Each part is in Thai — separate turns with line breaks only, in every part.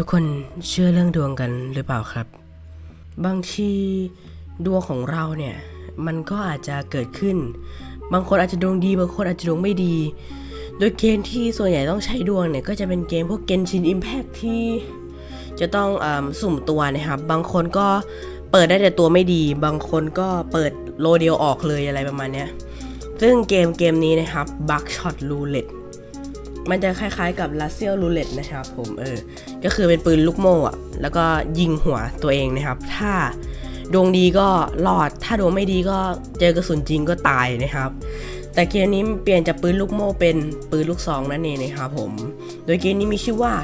ทุกคนเชื่อเรื่องดวงกันหรือเปล่าครับ บางทีดวงของเราเนี่ย มันก็อาจจะเกิดขึ้น บางคนอาจจะดวงดี บางคนอาจจะดวงไม่ดี โดยเกมที่ส่วนใหญ่ต้องใช้ดวงเนี่ย ก็จะเป็นเกมพวกเกนชินอิมแพ t ที่จะต้องอสุ่มตัวนะครับ บางคนก็เปิดได้แต่ตัวไม่ดี บางคนก็เปิดโลเดียวออกเลยอะไรประมาณเนี้ยซึ่งเกมเกมนี้นะครับ Buckshot Roulette มันจะคล้ายๆกับ r u s s e l Roulette นะครับผมเออ ก็คือเป็นปืนลูกโม่อะแล้วก็ยิงหัวตัวเองนะครับ ถ้าดวงดีก็รอด ถ้าดวงไม่ดีก็เจอกระสุนจริงก็ตายนะครับ แต่เกมนี้เปลี่ยนจากปืนลูกโม่เป็นปืนลูกซองนั่นเองนะครับผม โดยเกมนี้มีชื่อว่า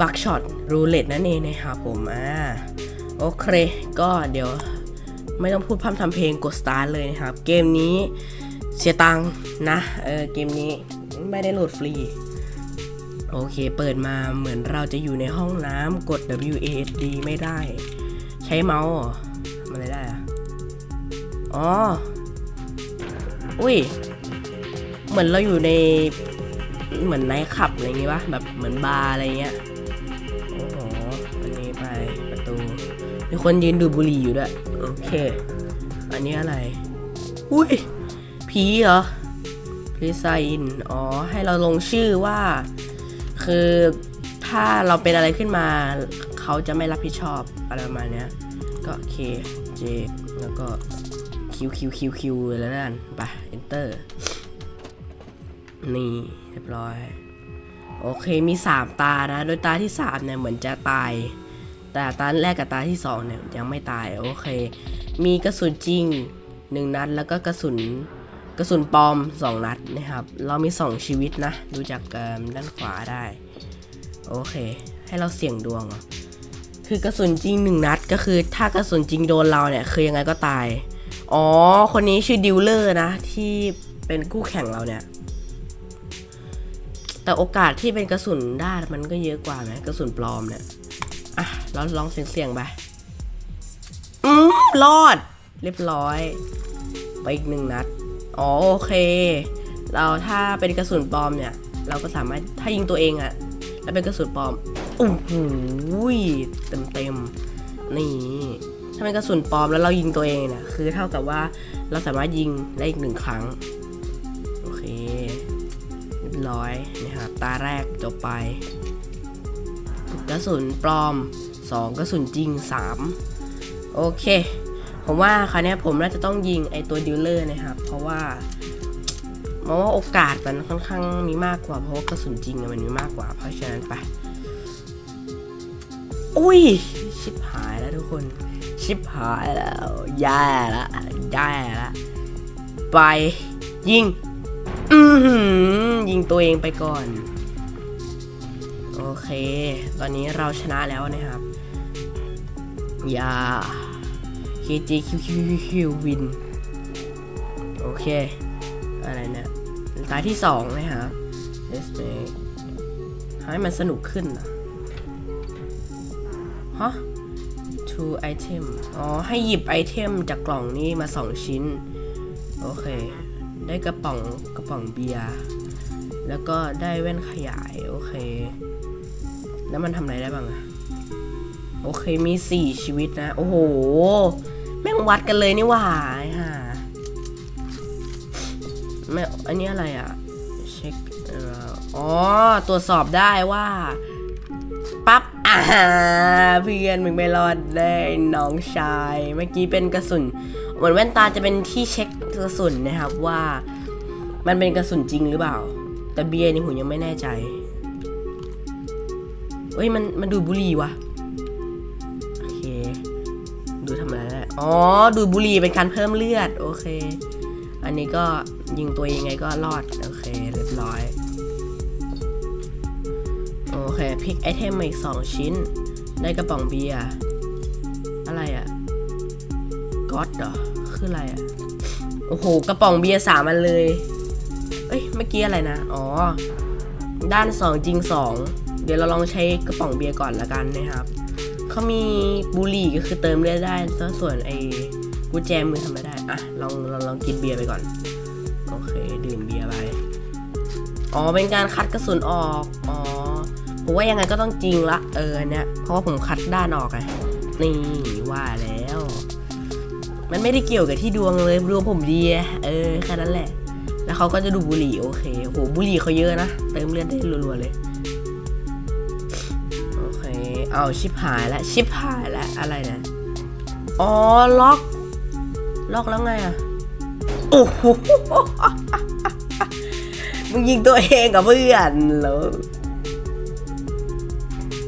Buckshot Roulette นั่นเองนะครับผมอ่าโอเค ก็เดี๋ยวไม่ต้องพูดพร่ำทำเพลงกดสตาร์ทเลยนะครับ เกมนี้เสียตังค์นะ เออ เกมนี้ไม่ได้โหลดฟรี โอเค เปิดมาเหมือนเราจะอยู่ในห้องน้ำกด W A S D ไม่ได้ ใช้เมาส์เหรอทำอะไได้อะอ๋อ อุ้ย เหมือนเราอยู่ใน เหมือนไนท์คลับอะไรอย่างงี้ปะแบบเหมือนบาร์อะไรเงี้ย โอ้โห อันนี้ไปประตู มีคนยืนดูบุหรี่อยู่ด้วย โอเค อันนี้อะไร อุ้ย ผีเหรอพลิซาอินอ๋อ ให้เราลงชื่อว่า คือถ้าเราเป็นอะไรขึ้นมา เขาจะไม่รับผิดชอบอะไรประมาณเนี้ย ก็ K J แล้วก็ Q Q Q Q แล้วนั่นไป enter นี่เรียบร้อย โอเคมี 3 ตานะ โดยตาที่ 3 เนี่ย เหมือนจะตาย แต่ตาแรกกับตาที่ 2 เนี่ย ยังไม่ตาย โอเค มีกระสุนจริง 1 นัดแล้วก็กระสุน กระสุนปลอม 2 นัดนะครับ เรามี 2 ชีวิตนะ ดูจากด้านขวาได้ โอเค ให้เราเสี่ยงดวง คือกระสุนจริง 1 นัดก็คือถ้ากระสุนจริงโดนเราเนี่ย คือยังไงก็ตาย อ๋อ คนนี้ชื่อดิวเลอร์นะ ที่เป็นคู่แข่งเราเนี่ย แต่โอกาสที่เป็นกระสุนด้านมันก็เยอะกว่าไหมกระสุนปลอมเนี่ย อะ เราลองเสี่ยงๆไป อืมรอด เรียบร้อย ไปอีกหนึ่งนัด อ๋อโอเค เราถ้าเป็นกระสุนปลอมเนี่ย เราก็สามารถถ้ายิงตัวเองอะแล้วเป็นกระสุนปลอมโอ้โหเต็มเต็มนี่ถ้าเป็นกระสุนปลอมแล้วเรายิงตัวเองเนี่ยคือเท่ากับว่าเราสามารถยิงได้อีกหนึ่งครั้งโอเคเรียบร้อยนะครับตาแรกจบไป กระสุนปลอม 2 กระสุนจริง 3 โอเค ผมว่าคราวเนี้ยผมน่าจะต้องยิงไอตัวดิวเลอร์นะครับ เพราะว่าเพราะว่าโอกาสมันค่อนข้างมีมากกว่าเพราะว่ากระสุนจริงมันมีมากกว่า เพราะฉะนั้นไปอุ้ยชิบหายแล้วทุกคน ชิบหายแล้วแย่ละแย่ละไปยิงอืยิงตัวเองไปก่อน โอเค ตอนนี้เราชนะแล้วนะครับ อย่า KJQQQ วินโอเค อะไรเนี่ยตาที่สองนะครับ Let's make ให้มันสนุกขึ้นนะฮะ two item อ๋อ ให้หยิบไอเทมจากกล่องนี้มา2ชิ้น โอเค ได้กระป๋องกระป๋องเบียร์แล้วก็ได้แว่นขยาย โอเค แล้วมันทำอะไรได้บ้างอะโอเคมี 4 ชีวิตนะ โอ้โห แม่งวัดกันเลยนี่หว่าไอ้ห่าแม่อันนี้อะไรอะเช็คอ๋อตรวจสอบได้ว่าปั๊บอ่าเพื่อนมึงไม่รอดได้น้องชาย เมื่อกี้เป็นกระสุนเหมือนแว่นตาจะเป็นที่เช็คกระสุนนะครับว่า มันเป็นกระสุนจริงหรือเปล่า แต่เบียร์นี่ผมยังไม่แน่ใจเฮ้ยมันมันดูบุหรี่วะ อ๋อ ดูดบุหรี่เป็นการเพิ่มเลือด โอเค อันนี้ก็ยิงตัวยังไงก็รอด โอเค เรียบร้อย โอเค พิกไอเทมมาอีก2ชิ้น ได้กระป๋องเบียร์อะไรอะก๊อตเหรอ คืออะไรอะโอ้โห กระป๋องเบียร์สามันเลย เอ้ย เมื่อกี้อะไรนะ อ๋อ ด้าน2จริง2เดี๋ยวเราลองใช้กระป๋องเบียร์ก่อนละกันนะครับ เขามีบุหรี่ก็คือเติมเลือดได้ส่วนไอ้กุญแจมือทำไม่ได้อะลองลองลองกินเบียร์ไปก่อน โอเค ดื่มเบียร์ไป อ๋อ เป็นการคัดกระสุนออก อ๋อ ผมว่ายังไงก็ต้องจริงละ เออเนี้ยเพราะว่าผมคัดด้านออกไงนี่ว่าแล้ว มันไม่ได้เกี่ยวกับที่ดวงเลย ดวงผมดี เออ แค่นั้นแหละ แล้วเขาก็จะดูบุหรี่โอเคโหบุหรี่เขาเยอะนะ เติมเลือดได้รัวๆเลย เอาชิปหายแล้วชิปหายแล้วอะไรนี่ยอ๋อล็อกล็อกแล้วไงอะโอ้โหมึงยิงตัวเองกับเพื่อนเหรอ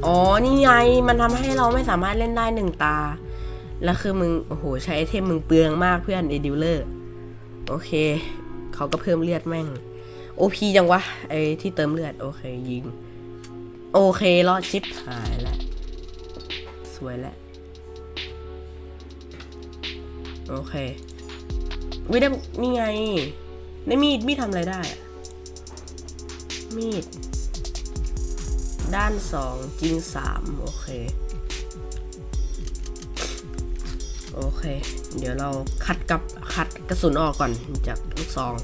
อ๋อนี่ไงมันทำให้เราไม่สามารถเล่นได้หนึ่งตา แล้วคือมึงโอ้โหใช้ไอเทมมึงเปลืองมากเพื่อนเอดิวเลอร์โอเคเขาก็เพิ่มเลือดแม่งโอพีจังวะไอที่เติมเลือด โอเคยิง โอเครอดชิปหายแล้ว สวยแล้วโอเควิได้นี่ไงในมีดมีดทำอะไรได้อะมีด ด้านสองจริงสามโอเค โอเค เดี๋ยวเราคัดกับคัดกระสุนออกก่อนจากลูกซอง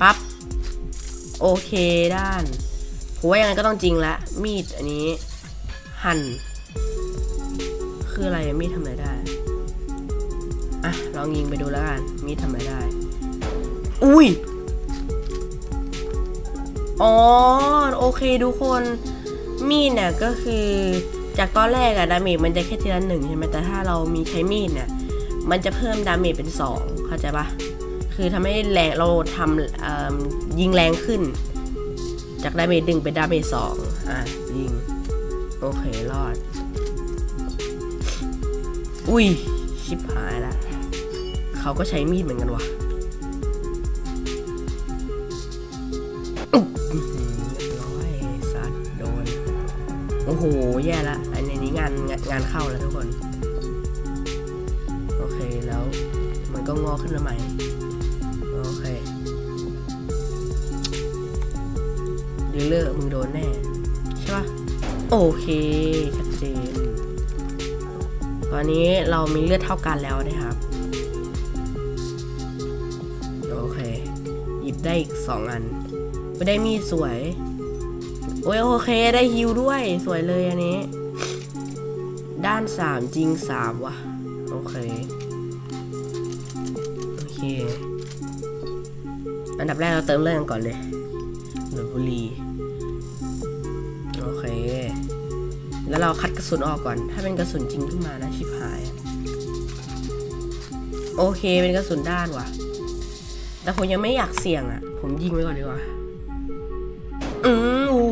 ปั๊บโอเคด้านผมว่ายังไงก็ต้องจริงละมีดอันนี้ หั่น คืออะไรอะมีดทำอะไรได้ อะ ลองยิงไปดูแล้วกัน มีดทำอะไรได้ อุ้ย อ๋อ โอเคทุกคน มีดเนี่ยก็คือ จากตอนแรกอะดาเมจมันจะแค่ทีละหนึ่งใช่ไหมแต่ถ้าเรามีใช้มีดเนี่ย มันจะเพิ่มดาเมจเป็นสองเข้าใจปะคือทำให้แรงเราทำเอ่อยิงแรงขึ้น จากดาเมจหนึ่งเป็นดาเมจสองอะ ยิง โอเค รอด อุ้ย ชิบหายละ เขาก็ใช้มีดเหมือนกันวะหือเรียบร้อยสัตว์โดน โอ้โห แย่ละอันนี้งานงานงานเข้าแล้วทุกคน โอเคแล้ว มันก็งอขึ้นมาใหม่ โอเคดีลเลอร์มึงโดนแน่ ใช่ปะโอเค ชัดเจน อนนี้เรามีเลือดเท่ากันแล้วนะครับ โอเค หยิบได้อีกสองอัน ไม่ได้มีสวย โอ้ยโอเคได้ฮิวด้วยสวยเลยอันนี้ ด้านสามจริงสามว่ะ โอเค โอเค อันดับแรกเราเติมเลือดกันก่อนเลยหรือบุรีโอเค แล้วเรา สุนออกก่อน ถ้าเป็นกระสุนจริงขึ้นมานะชิบหาย โอเคเป็นกระสุนด้านว่ะ แต่ผมยังไม่อยากเสี่ยงอะ ผมยิงไว้ก่อนดีกว่า อืมโอ้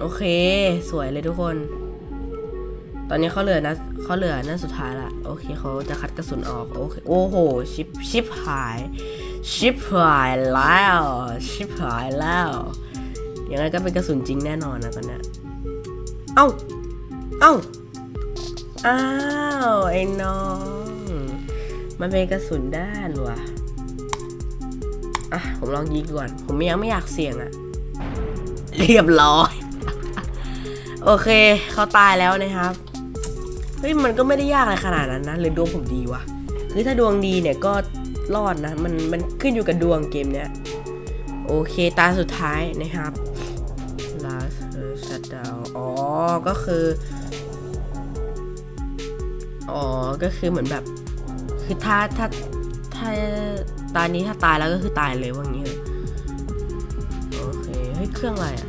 โอเค สวยเลยทุกคน ตอนนี้เขาเหลือนะเขาเหลือนั่นสุดท้ายละ โอเคเขาจะคัดกระสุนออกโอเคโอ้โห ชิปชิปหาย ชิปหายแล้ว ชิปหายแล้วยังไงก็เป็นกระสุนจริงแน่นอนนะตอนเนี้ย เอ้า เอ้า อ้าว ไอ้น้อง มันเป็นกระสุนด้านว่ะ อะ ผมลองยิงก่อน ผมยังไม่อยากเสี่ยงอะเรียบร้อย โอเค เขาตายแล้วนะครับ เฮ้ย มันก็ไม่ได้ยากอะไรขนาดนั้นนะหรือดวงผมดีวะคือถ้าดวงดีเนี่ยก็รอดนะ มัน มันขึ้นอยู่กับดวงเกมเนี้ย โอเค ตาสุดท้ายนะครับ ก็คือ อ๋อ ก็คือเหมือนแบบ คือถ้าถ้าถ้าตอนนี้ถ้าตายแล้วก็คือตายเลยว่างี้เลยโอเคเฮ้ยเครื่องอะไรอะ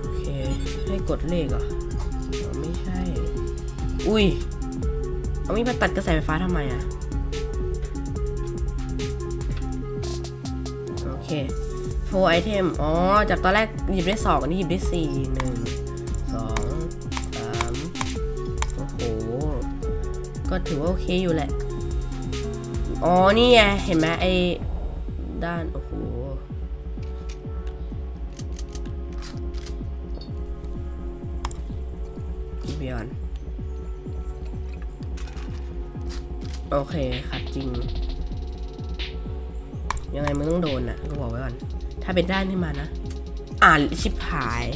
โอเค ให้กดเลขเหรออ๋อไม่ใช่ อุ้ย เอามีดมาตัดกระแสไฟฟ้าทำไมอะ โอเค four item อ๋อ จากตอนแรกหยิบได้สองอันนี้หยิบได้สี่หนึ่งสองสามโอ้โห ก็ถือว่าโอเคอยู่แหละ อ๋อ นี่ไง เห็นไหมไอ้ด้าน โอ้โห เบียนโอเคขัดจริง ยังไงมึงต้องโดนน่ะก็บอกไว้ก่อน ถ้าเป็นได้านขึ้นมานะ อ่านชิปหาย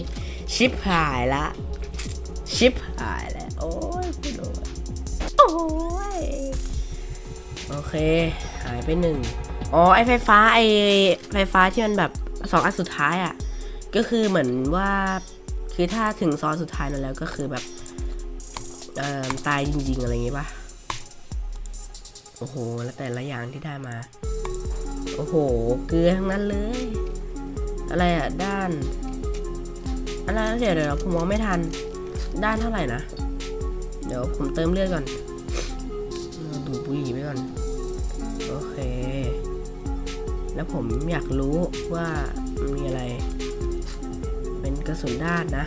ชิปหายละ ชิปหายแล้ว โอ้ยกูโดนโอ้ย โอเค หายไปหนึ่ง อ๋อ ไอไฟฟ้า ไอไฟฟ้าที่มันแบบสองอันสุดท้ายอะ่ะ ก็คือเหมือนว่าคือถ้าถึงซอนสุดท้ายนั้นแล้วก็คือแบบตายจริง ๆ อะไรอย่างงี้ปะโอ้โห แล้วแต่ละอย่างที่ได้มา โอ้โห เกลือทั้งนั้นเลย อะไรอะด้านอะไรเดี๋ยวเดี๋ยวผมมองไม่ทัน ด้านเท่าไหร่นะ เดี๋ยวผมเติมเลือดก่อน ดูดบุหรี่ไปก่อน โอเค แล้วผมอยากรู้ว่ามันมีอะไร เป็นกระสุนด้านนะ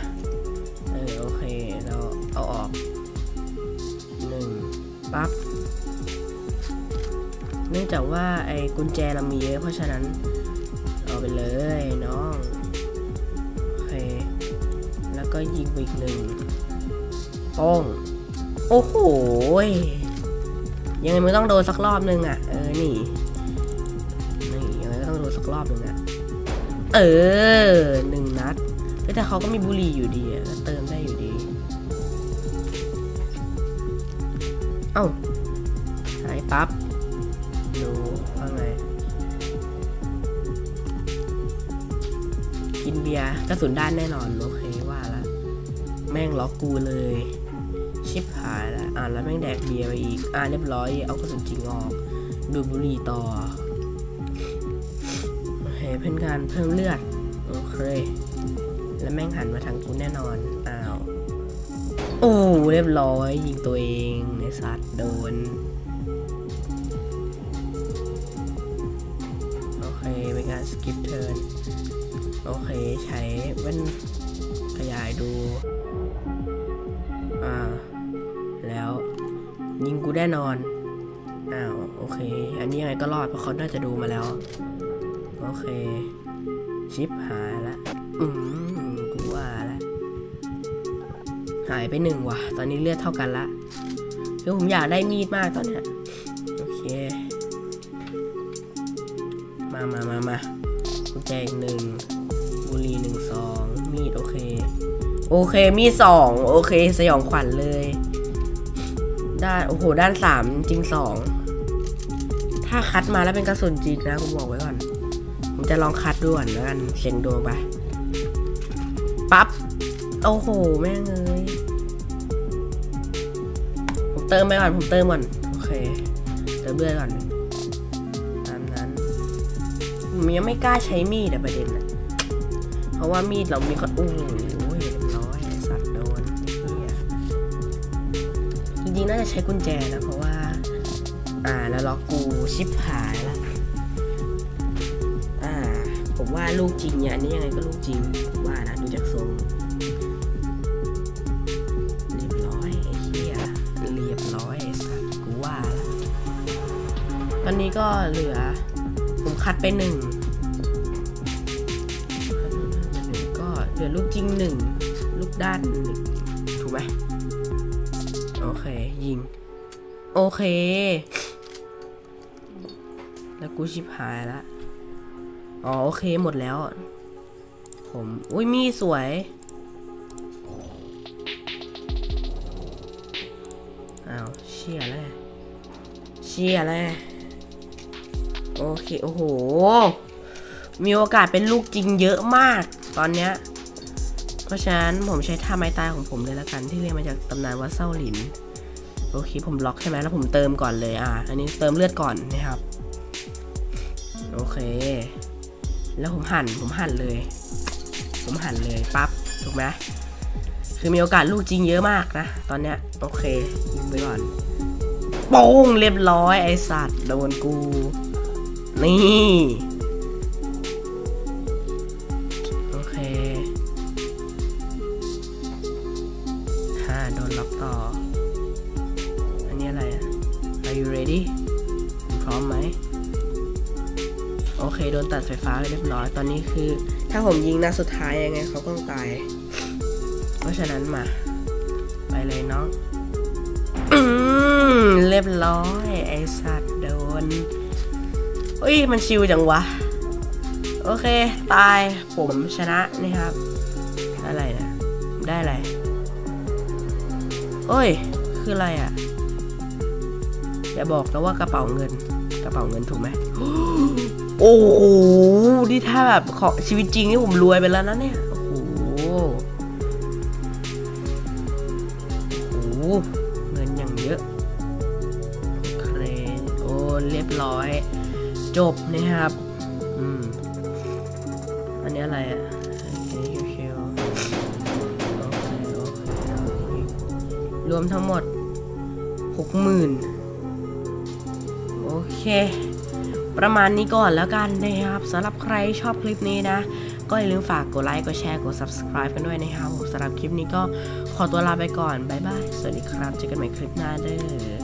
เออโอเค เราเอาออกหนึ่งปั๊บเนื่องจากว่าไอ้กุญแจเรามีเยอะเพราะฉะนั้น ไปเลยน้องโอเคแล้วก็ยิงไปอีกหนึ่งป้องโอ้โหยยังไงมึงต้องโดนสักรอบนึงอะเออนี่นี่ยังไงก็ต้องโดนสักรอบนึงอะเออหนึ่งนัดแต่เขาก็มีบุหรี่อยู่ดีอะเติมได้อยู่ดี เอ้าหายปั๊บ เบียร์กระสุนด้านแน่นอน โอเคว่าละแม่งล็อกกูเลย ชิบหายแล้วอ่านแล้วแม่งแดกเบียร์ไปอีก อ่าเรียบร้อย เอากระสุนจริงออก ดูบุหรี่ต่อโอเคเป็นการเพิ่มเลือด โอเค แล้วแม่งหันมาทางกูแน่นอน อ้าว โอ้ เรียบร้อย ยิงตัวเองไอสัตว์โดนโอเคเป็นการสกิปเทิร์น โอเคใช้แว่นขยายดู อ่า แล้ว ยิงกูแน่นอน อ้าว โอเค อันนี้ยังไงก็รอด เพราะเขาน่าจะดูมาแล้ว โอเค ชิปหายละอืมกูว่าละหายไปหนึ่งว่ะ ตอนนี้เลือดเท่ากันละคือผมอยากได้มีดมากตอนเนี้ยโอเค มามามามากุญแจอีกหนึ่ง บุรีหนึ่งสองมีดโอเค โอเคมีสองโอเค สยองขวัญเลย ด้านโอ้โห ด้านสามจริงสองถ้าคัดมาแล้วเป็นกระสุนจริงนะผมบอกไว้ก่อน ผมจะลองคัดดูก่อนแล้วกันเสียงดวงไปปั๊บโอ้โห แม่งเอ้ยผมเติมไปก่อน ผมเติมก่อน โอเค เติมเลือก่อนตามนั้นผมยังไม่กล้าใช้มีดอะประเด็นอะ ราะว่ามีดเรามีก็โอ้โหเรียบร้อยสัตว์โดนเหี้ยจริงๆน่าจะใช้กุญแจนะเพราะว่า อ่าแล้วล็อกกูชิปหายละอ่า ผมว่าลูกจริงเนี่ยอันนี้ยังไงก็ลูกจริงว่านะดูจากทรงเรียบร้อยไอ้เหี้ยเรียบร้อยสัตว์กูว่าละตอนนี้ก็เหลือ ผมคัดไปหนึ่ง ลือลูกจริงหนึ่งลูกด้านหนึ่งถูกไหมโอเค ยิง โอเค แล้วกูชิบหายละอ๋อ โอเคหมดแล้ว ผมอุ้ยมีสวย อ้าว เชี่ยแล้วเชี่ยแล้วโอเค โอ้โห มีโอกาสเป็นลูกจริงเยอะมาก ตอนเนี้ย เพราะฉะนั้นผมใช้ท่าไม้ตายของผมเลยละกันที่เรียนมาจากตำนานวัดเส้าหลิน โอเคผมล็อกใช่ไหมแล้วผมเติมก่อนเลยอะ อันนี้เติมเลือดก่อนนะครับ โอเค แล้วผมหั่นผมหั่นเลย ผมหั่นเลยปั๊บถูกไหมคือมีโอกาสลูกจริงเยอะมากนะ ตอนเนี้ยโอเคยิงไปก่อนโป้งเรียบร้อยไอสัตว์โดนกู นี่่า โดนล็อกต่อ อันนี้อะไรอะ Are you ready พร้อมไหม โอเค โดนตัดไฟฟ้าไปเรียบร้อย ตอนนี้คือ ถ้าผมยิงนัดสุดท้ายยังไงเขาก็ต้องตาย เพราะฉะนั้นมา ไปเลยน้องเรียบร้อย ไอสัตว์โดนเฮ้ย มันชิวจังวะ โอเค ตาย ผมชนะนี่ครับ อะไรนะ ได้อะไร โอ้ย คืออะไรอะ อย่าบอกนะว่ากระเป๋าเงิน กระเป๋าเงินถูกไหมโอ้โห นี่ถ้าแบบขอชีวิตจริงนี่ผมรวยไปแล้วนะเนี่ย โอ้โหโอ้โหเงินอย่างเยอะ เครนโอ้เรียบร้อย จบนะครับ รวมทั้งหมดหกหมื่นโอเค ประมาณนี้ก่อนแล้วกันนะครับสำหรับใครชอบคลิปนี้นะ ก็อย่าลืมฝากกดไลค์ กดแชร์ กด subscribe กันด้วยนะครับผมสำหรับคลิปนี้ก็ขอตัวลาไปก่อน บ๊ายบาย สวัสดีครับ เจอกันใหม่คลิปหน้าเด้อ